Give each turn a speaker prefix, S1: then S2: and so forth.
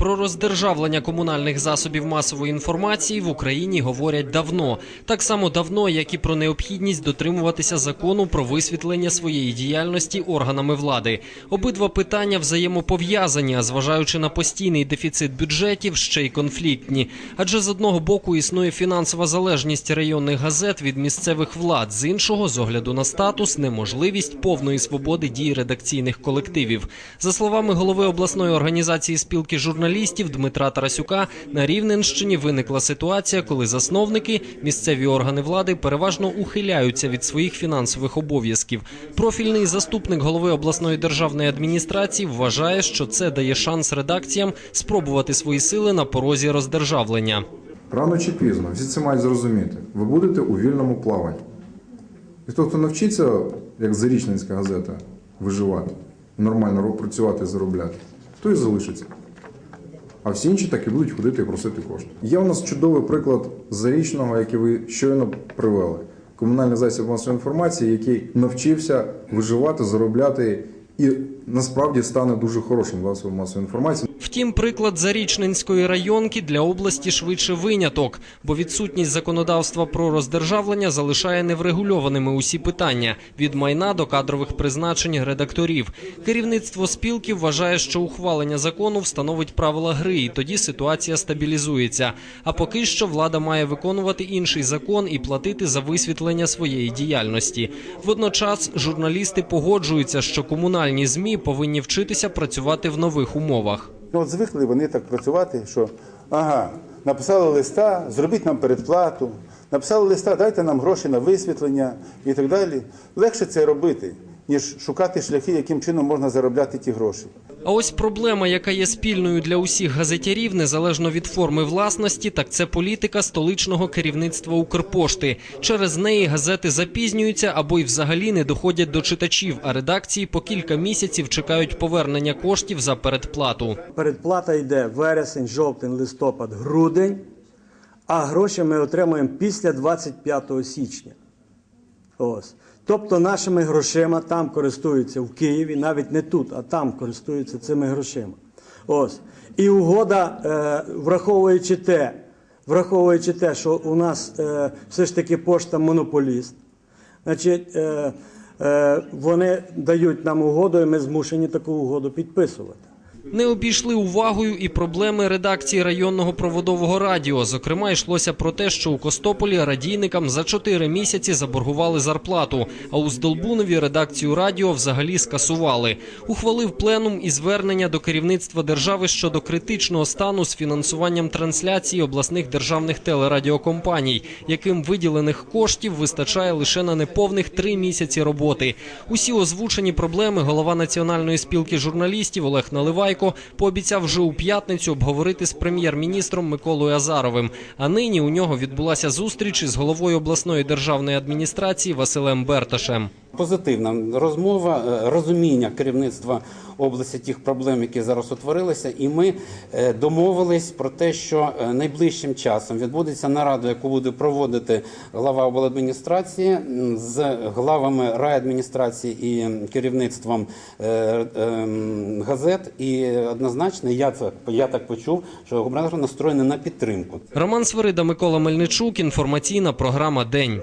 S1: Про роздержавлення комунальних засобів масової інформації в Україні говорять давно, так само давно, як і про необхідність дотримуватися закону про висвітлення своєї діяльності органами влади. Обидва питання взаємопов'язані, а зважаючи на постійний дефіцит бюджетів, ще й конфліктні. Адже з одного боку існує фінансова залежність районних газет від місцевих влад, з іншого, з огляду на статус, неможливість повної свободи дій редакційних колективів. За словами голови обласної організації спілки журналістів Дмитра Тарасюка, на Рівненщині виникла ситуація, коли засновники, місцеві органи влади переважно ухиляються від своїх фінансових обов'язків. Профільний заступник голови обласної державної адміністрації вважає, що це дає шанс редакціям спробувати свої сили на порозі роздержавлення.
S2: Рано чи пізно, всі це мають зрозуміти. Ви будете у вільному плаванні. І хто, хто навчиться, як Зарічненська газета, виживати, нормально працювати заробляти, той і залишиться. А всі інші так і будуть ходити і просити кошти. Є у нас чудовий приклад зарічного, який ви щойно привели. Комунальний засіб масової інформації, який навчився виживати, заробляти і насправді стане дуже хорошим засобом масової інформації.
S1: Втім, приклад Зарічненської районки для області швидше виняток, бо відсутність законодавства про роздержавлення залишає неврегульованими усі питання від майна до кадрових призначень редакторів. Керівництво спілки вважає, що ухвалення закону встановить правила гри, і тоді ситуація стабілізується. А поки що влада має виконувати інший закон і платити за висвітлення своєї діяльності. Водночас журналісти погоджуються, що комунальні змі повинні вчитися працювати в нових умовах.
S3: От звикли вони так працювати, що ага, написали листа, зробіть нам передплату, написали листа, дайте нам гроші на висвітлення і так далі. Легше це робити, ніж шукати шляхи, яким чином можна заробляти ті гроші.
S1: А ось проблема, яка є спільною для усіх газетярів, незалежно від форми власності, так це політика столичного керівництва Укрпошти. Через неї газети запізнюються або й взагалі не доходять до читачів, а редакції по кілька місяців чекають повернення коштів за передплату.
S4: Передплата йде вересень, жовтень, листопад, грудень, а гроші ми отримуємо після 25 січня. Ось. Тобто нашими грошима там користуються в Києві, навіть не тут, а там користуються цими грошима. Ось. І угода, е, враховуючи те, враховуючи те, що у нас е, все ж таки пошта монополіст, значить, е, е, вони дають нам угоду, і ми змушені таку угоду підписувати.
S1: Не обійшли увагою і проблеми редакції районного проводового радіо. Зокрема, йшлося про те, що у Костополі радійникам за чотири місяці заборгували зарплату. А у Здолбунові редакцію радіо взагалі скасували. Ухвалив пленум і звернення до керівництва держави щодо критичного стану з фінансуванням трансляції обласних державних телерадіокомпаній, яким виділених коштів вистачає лише на неповних три місяці роботи. Усі озвучені проблеми голова національної спілки журналістів Олег Наливайко пообіцяв вже у п'ятницю обговорити з прем'єр-міністром Миколою Азаровим. А нині у нього відбулася зустріч із головою обласної державної адміністрації Василем Берташем.
S5: Позитивна розмова, е, розуміння керівництва області тих проблем, які зараз утворилися, і ми е, домовились про те, що е, найближчим часом відбудеться нарада, яку буде проводити глава обладміністрації з главами райадміністрації і керівництвом газет. І однозначно я це я так почув, що губернатор настроєний на підтримку.
S1: Роман Свирида, Микола Мельничук. Інформаційна програма День.